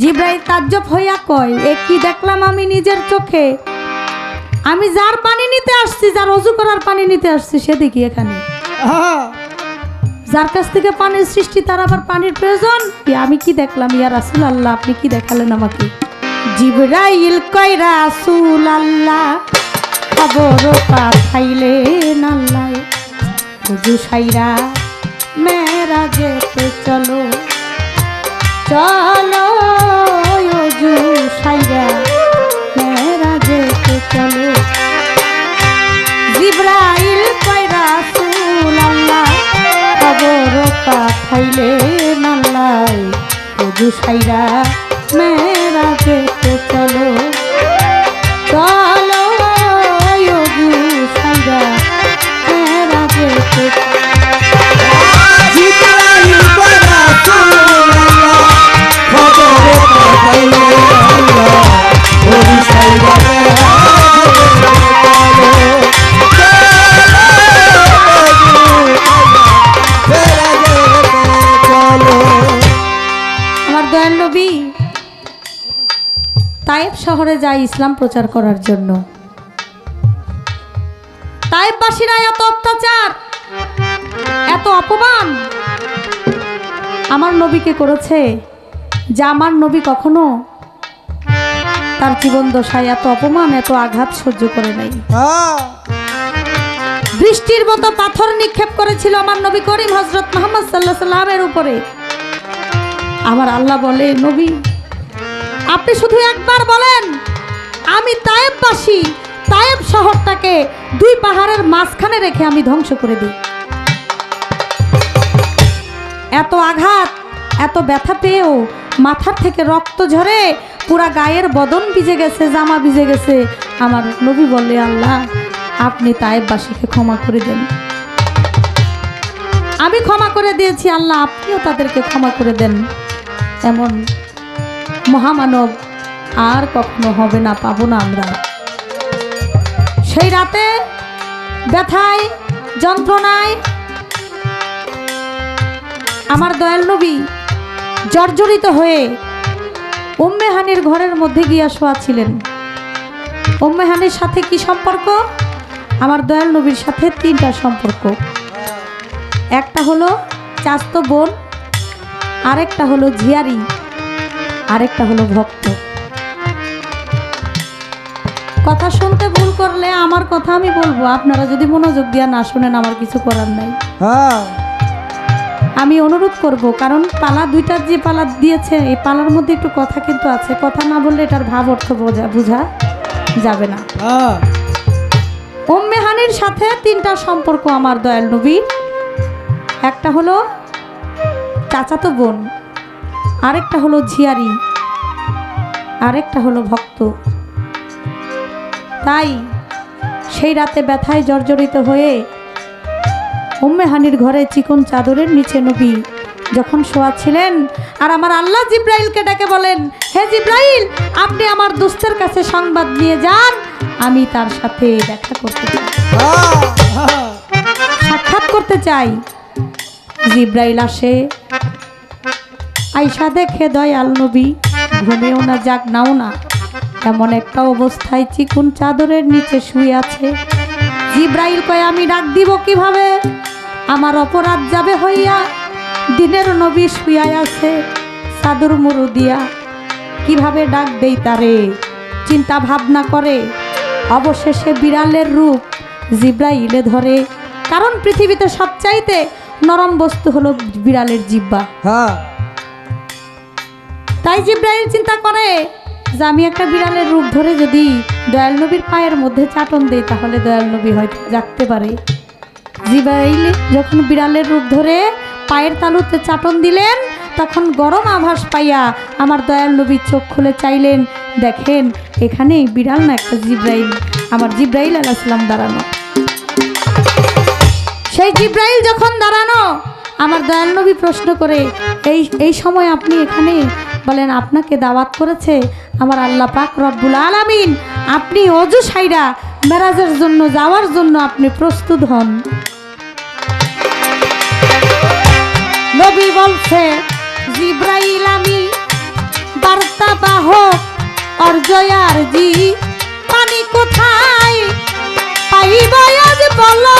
জিব্রাইল তাজ্জব হইয়া কয় এ কি দেখলাম আমি নিজের চোখে আমি যার পানি নিতে আসছি যার অজু করার পানি নিতে আসছি সেদিকে এখানে হ্যাঁ যার কাছ থেকে পানির সৃষ্টি, তার আবার পানির প্রয়োজন? কি আমি কি দেখলাম? ইয়া রাসুল আল্লাহ আপনি কি দেখালেন আমাকে? জিবরাইল কয় রাসুল আল্লাহ খবর পাঠাইলেন আল্লাহ। সাইরা যেতে চলো। চলো অজু সাইরা মেরা যেতে চলো। জিব্রাইল কয় রাসূল আল্লাহ খবর পাঠাইলে নাল্লাই অজু সাইরা মেরা যেতে চলো। চলো অজু সাইরা মেরা যেতে যায় ইসলাম প্রচার করার জন্য। তায়েববাসীরা এত অত্যাচার, এত অপমান। আমার নবীকে করেছে? যে আমার নবী কখনো তার জীবন দশায় এত অপমান, এত আঘাত সহ্য করে নাই। বৃষ্টির মতো পাথর নিক্ষেপ করেছিল আমার নবী করিম হজরত মোহাম্মদ সাল্লাহ সাল্লামের উপরে। আমার আল্লাহ বলে, নবী, আপনি শুধু একবার বলেন আমি তায়েববাসী। তায়েব শহরটাকে দুই পাহাড়ের মাঝখানে রেখে আমি ধ্বংস করে দিই। এত আঘাত, এত ব্যথা পেয়েও মাথার থেকে রক্ত ঝরে পুরা গায়ের বদন ভিজে গেছে, জামা ভিজে গেছে। আমার নবী বললে, আল্লাহ, আপনি তায়েববাসীকে ক্ষমা করে দেন। আমি ক্ষমা করে দিয়েছি, আল্লাহ, আপনিও তাদেরকে ক্ষমা করে দেন। এমন মহামানব আর কখনো হবে না, পাবো না আমরা। সেই রাতে ব্যথায়, যন্ত্রণায় আমার দয়াল নবী জর্জরিত হয়ে উম্মেহানির ঘরের মধ্যে গিয়া শোয়া ছিলেন। উম্মেহানির সাথে কি সম্পর্ক? আমার দয়াল নবীর সাথে তিনটা সম্পর্ক। একটা হলো চাস্ত বোন, আরেকটা হলো ঝিয়ারি, আরেকটা হলো ভক্ত। কথা শুনতে ভুল করলে আমার কথা আমি বলব। আপনারা যদি মনোযোগ দিয়ে না শুনেন আমার কিছু করার নাই। হ্যাঁ। আমি অনুরোধ করব কারণ পালা দুইটার যে পালা দিয়েছে এই পালার মধ্যে একটু কথা কিন্তু আছে। কথা না বললে এটার ভাব অর্থ বোঝা বোঝা যাবে না। হ্যাঁ। উম্মেহানির সাথে তিনটা সম্পর্ক আমার দয়াল নবীর একটা হলো চাচাতো বোন আরেকটা হলো ঝিয়ারি আরেকটা হলো ভক্ত। তাই সেই রাতে ব্যথায় জর্জরিত হয়ে উম্মেহানির ঘরে চিকন চাদরের নিচে নবী যখন শোয়া ছিলেন, আর আমার আল্লাহ জিব্রাইলকে ডেকে বলেন, হে জিব্রাইল, আপনি আমার দুস্থের কাছে সংবাদ নিয়ে যান, আমি তার সাথে দেখা করতে চাই। সাক্ষাৎ করতে চাই। জিব্রাইল আসে। আইসা দেখে, দয়াল নবী, ঘুমেও না যাক নাও না। এমন একটা অবস্থায় চিকুন চাদরের নিচে শুয়ে আছে। জিব্রাইল কয় আমি ডাক দিব কীভাবে? আমার অপরাধ যাবে হইয়া দিনের নবী শুয়ায় আছে চাদর মুরু দিয়া। কীভাবে ডাক দেই তারে? চিন্তা ভাবনা করে। অবশেষে বিড়ালের রূপ জিব্রাইলে ধরে। কারণ পৃথিবীতে সবচাইতে নরম বস্তু হলো বিড়ালের জিব্বা। হ্যাঁ। তাই জিব্রাইল চিন্তা করে যে আমি একটা বিড়ালের রূপ ধরে যদি দয়াল নবীর পায়ের মধ্যে চাটন দেই, তাহলে দয়াল নবী হয়তো জাগতে পারে। জিব্রাইল যখন বিড়ালের রূপ ধরে পায়ের তালুতে চাটন দিলেন, তখন গরম আভাস পাইয়া আমার দয়াল নবী চোখ খুলে চাইলেন, দেখেন, এখানেই বিড়াল না একটা জিব্রাইল। আমার জিব্রাইল আলাইসালাম দাঁড়ানো। সেই জিব্রাইল যখন দাঁড়ানো আমার দয়াল নবী প্রশ্ন করে, এই এই সময় আপনি এখানে? বলেন, আপনাকে দাওয়াত করেছে আমার আল্লাহ পাক রব্বুল আলামিন। আপনি অজু সাইরা মেরাজের জন্য, যাওয়ার জন্য আপনি প্রস্তুত হন। নবী বলছে, জিব্রাইল আমি বার্তা বাহক অর্জয়ার জি। পানি কোথায়? পাইব আজ বলো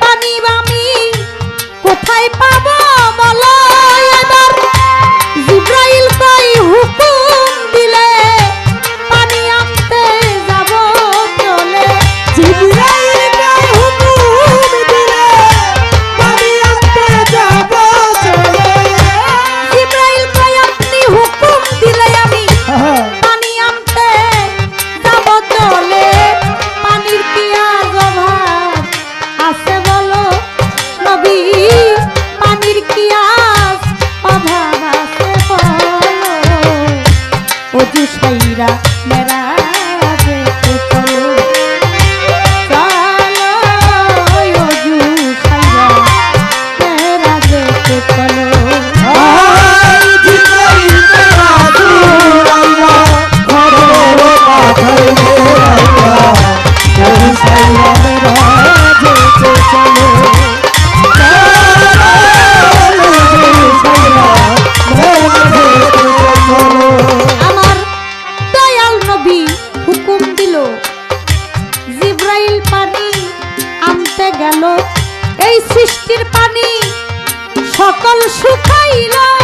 পানি বামি কোথায় পাবো বলো বুঝি সাইরা মেরা সৃষ্টির পানি সকল শুকাইলা।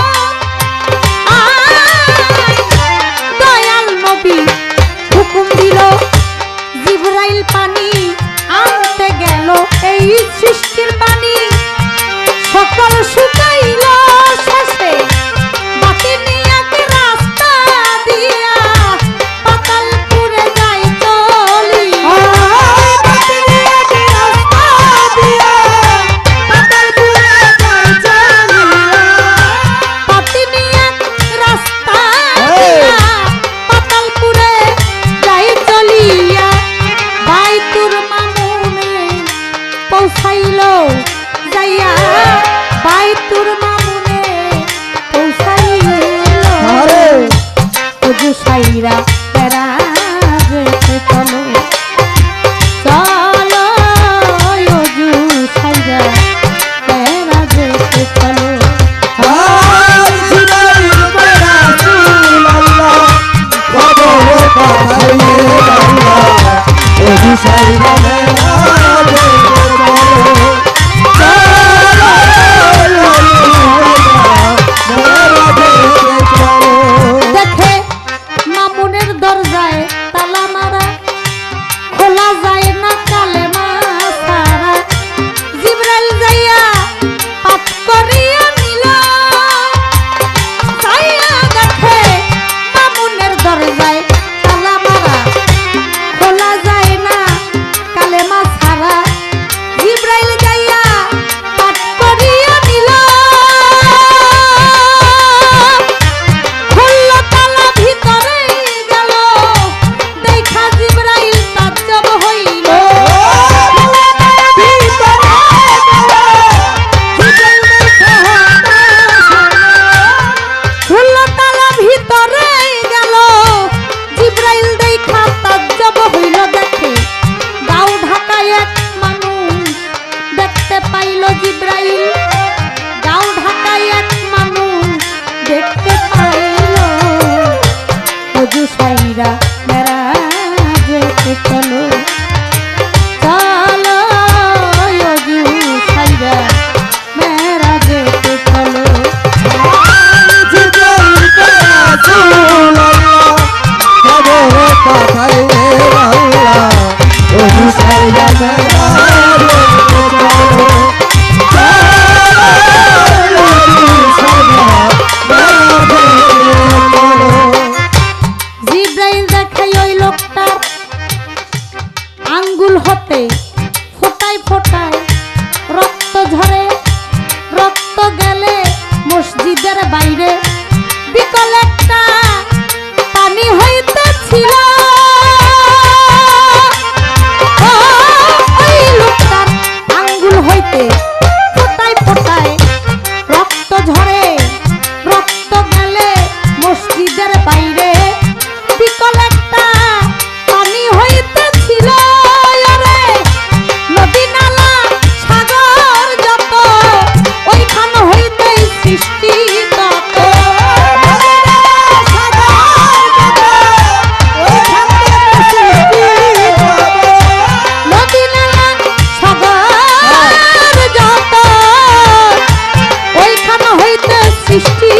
সৃষ্টি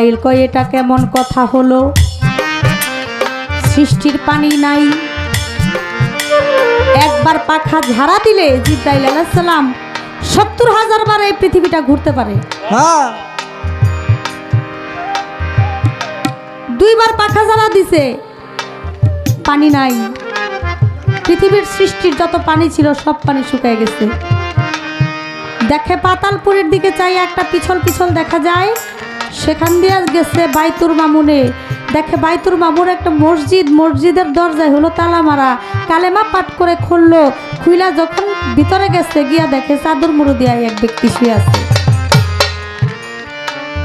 ইব্রাহিল কয় এটা কেমন কথা হলো? সৃষ্টির পানি নাই। একবার পাখা ঝাড়া দিলে জিব্রাইল আলাইসাল্লাম সত্তর হাজার বার এই পৃথিবীটা ঘুরতে পারে। দুইবার পাখা জ্বালা দিছে পানি নাই। পৃথিবীর সৃষ্টির যত পানি ছিল সব পানি শুকায় গেছে। দেখে পাতালপুরের দিকে চাই একটা পিছল পিছল দেখা যায় সেখান দিয়ে গেছে বাইতুর মামুনে। দেখে বাইতুর মামুর একটা মসজিদ, মসজিদের দরজায় হলো তালা মারা। কালেমা পাঠ করে খুললো। খুইলা যখন ভিতরে গেছে, গিয়া দেখে চাদর মুড়ো দিয়া এক ব্যক্তি শুয়ে আছে।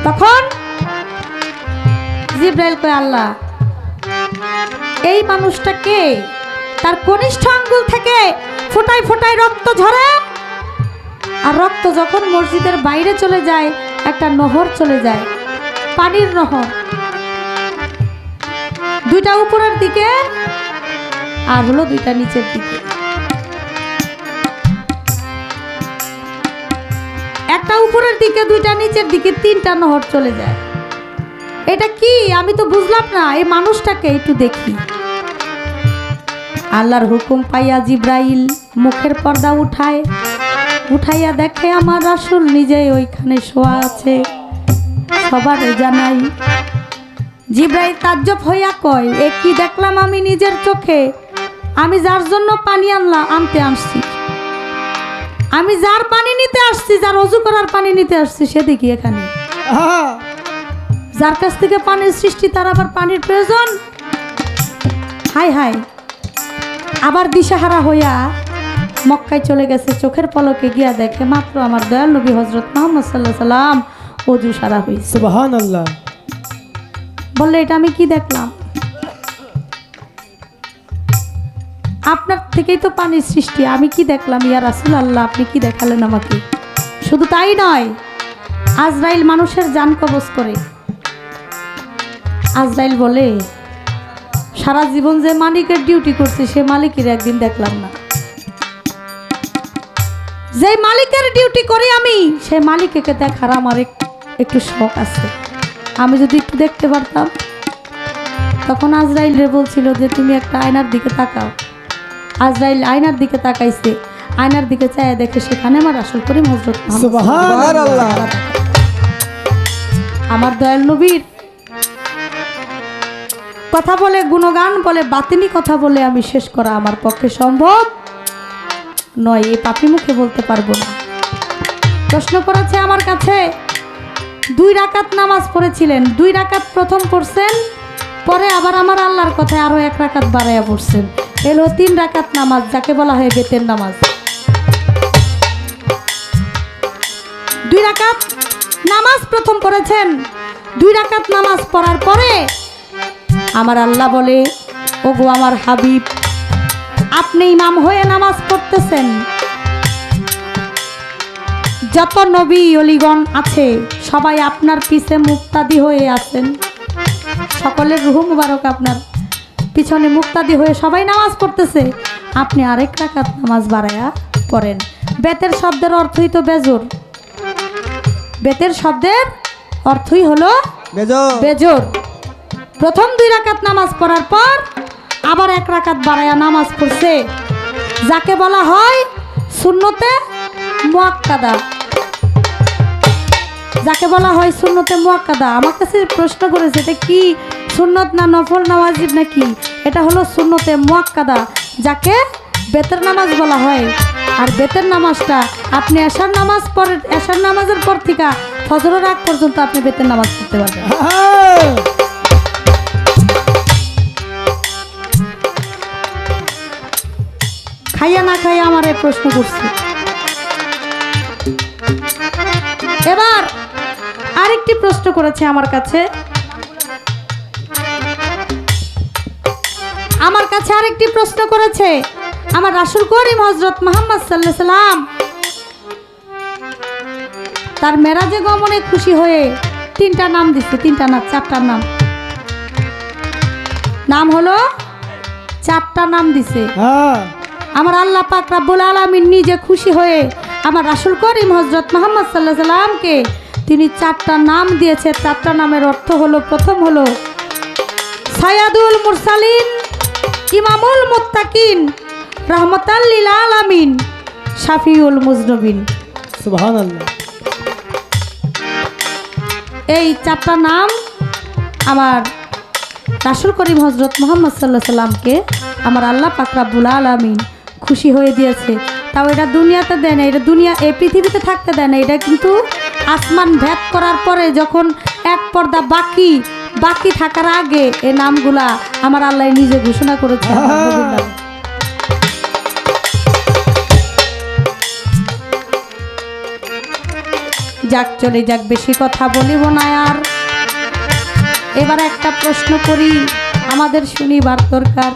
তখন জিব্রাইল কয়, আল্লাহ, এই মানুষটা কে? তার কনিষ্ঠ আঙ্গুল থেকে ফোটায় ফোটায় রক্ত ঝরে। আর রক্ত যখন মসজিদের বাইরে চলে যায়, একটা নহর চলে যায়। পানির নহর দুইটা উপরের দিকে আর হলো দুইটা নিচের দিকে। একটা উপরের দিকে, দুইটা নিচের দিকে, তিনটা নহর চলে যায়। এটা কি? আমি তো বুঝলাম না। এই মানুষটাকে একটু দেখি। আল্লাহর হুকুম পাইয়া জিব্রাইল মুখের পর্দা উঠায়। উঠাইয়া দেখে আমার আসল নিজেই ওইখানে শোয়া আছে। সবার জানাই। জিব্রাইল তাজ্জব হইয়া কয় এ কি দেখলাম আমি নিজের চোখে? আমি যার জন্য পানি আনলাম আনতে আসছি। আমি যার পানি নিতে আসছি যার অজু করার পানি নিতে আসছি সেদিকে এখানে। যার কাছ থেকে পানির সৃষ্টি তার আবার পানির প্রয়োজন? হাই হাই আবার দিশাহারা হইয়া মক্কায় চলে গেছে চোখের পলকে গিয়া দেখে মাত্র আমার দয়াল নবী হজরত মোহাম্মদ সাল্লাহ সাল্লাম অজু সারা হয়েছে। বললে এটা আমি কি দেখলাম? আপনার থেকেই তো পানির সৃষ্টি। আমি কি দেখলাম? ইয়া রাসুল আল্লাহ আপনি কি দেখালেন আমাকে? শুধু তাই নয় আজরাইল মানুষের যান কবজ করে। আজরাইল বলে সারা জীবন যে মালিকের ডিউটি করছে সে মালিকের একদিন দেখলাম না। যে মালিকের ডিউটি করি আমি সে মালিককে দেখার আমার এক- একটু শখ আছে। আমি যদি একটু দেখতে পারতাম তখন আজরাইল রে বলছিল যে তুমি একটা আয়নার দিকে তাকাও। আজরাইল আয়নার দিকে তাকাইছে আয়নার দিকে চায় দেখে সেখানে আমার আসল করিম হজরত আমার দয়াল নবীর কথা বলে গুণগান বলে বাতিনি কথা বলে আমি শেষ করা আমার পক্ষে সম্ভব নয় এই পাপি মুখে বলতে পারব না। প্রশ্ন করেছে আমার কাছে দুই রাকাত নামাজ পড়েছিলেন। দুই রাকাত প্রথম পড়ছেন, পরে আবার আমার আল্লাহর কথায় আরও এক রাকাত বাড়াইয়া পড়ছেন। এলো তিন রাকাত নামাজ, যাকে বলা হয় বেতের নামাজ। দুই রাকাত নামাজ প্রথম পড়েছেন, দুই রাকাত নামাজ পড়ার পরে আমার আল্লাহ বলে, ওগো আমার হাবিব, আপনি ইমাম হয়ে নামাজ পড়তেছেন। যত নবী, অলিগণ আছে সবাই আপনার পিছে মুক্তাদি হয়ে আছেন। সকলের রুহু মুবারক আপনার। পিছনে মুক্তাদি হয়ে সবাই নামাজ পড়তেছে। আপনি আরেক রাকাত নামাজ বাড়ায়া পড়েন। বেতের শব্দের অর্থই তো বেজোর। বেতের শব্দের অর্থই হলো বেজো বেজোর। প্রথম দুই রাকাত নামাজ পড়ার পর আবার এক রাকাত বাড়ায়া নামাজ পড়ছে। যাকে বলা হয় শূন্যতে মুয়াক্কাদা। যাকে বলা হয় সুন্নতে মুয়াক্কাদা, আমার কাছে প্রশ্ন করেছে, এটা কি সুন্নত না নফল নামাজিব ওয়াজিব না কি এটা হলো সুন্নতে মুয়াক্কাদা, যাকে বেতের নামাজ বলা হয়। আর বেতের নামাজটা, আপনি এশার নামাজ পরে, এশার নামাজের পর থেকে ফজরের আগ পর্যন্ত আপনি বেতের নামাজ পড়তে পারবেন। খাইয়া না খাইয়া আমার প্রশ্ন করছে। এবার আরেকটি প্রশ্ন করেছে আমার কাছে। আমার কাছে আরেকটি প্রশ্ন করেছে। আমার রাসুল করিম হজরত মোহাম্মদ সাল্লাহ সাল্লাম তার মেরাজে গমনে খুশি হয়ে তিনটা নাম দিচ্ছে তিনটা না চারটা নাম। নাম হলো চারটা নাম দিছে। হ্যাঁ। আমার আল্লাহ পাক রাব্বুল আলামিন নিজে খুশি হয়ে আমার রাসুল করিম হজরত মোহাম্মদ সাল্লাহ সাল্লামকে তিনি চারটা নাম দিয়েছে চারটা নামের অর্থ হলো প্রথম হলো সায়াদুল মুরসালিন ইমামুল মুত্তাকিন রহমতাল্লিল আলামিন শাফিউল মুজনবিন। এই চারটা নাম আমার রাসুল করিম হজরত মোহাম্মদ সাল্লাহ সাল্লামকে আমার আল্লাহ পাকরাবুল আলমিন খুশি হয়ে দিয়েছে। তাও এটা দুনিয়াতে দেয় না এটা দুনিয়া এই পৃথিবীতে থাকতে দেয় না এটা কিন্তু আসমান ভেদ করার পরে যখন এক পর্দা বাকি বাকি থাকার আগে এই নামগুলা আমার আল্লাহ নিজে ঘোষণা করেছে। যাক চলে যাক বেশি কথা বলিব না আর। এবার একটা প্রশ্ন করি আমাদের শুনিবার দরকার।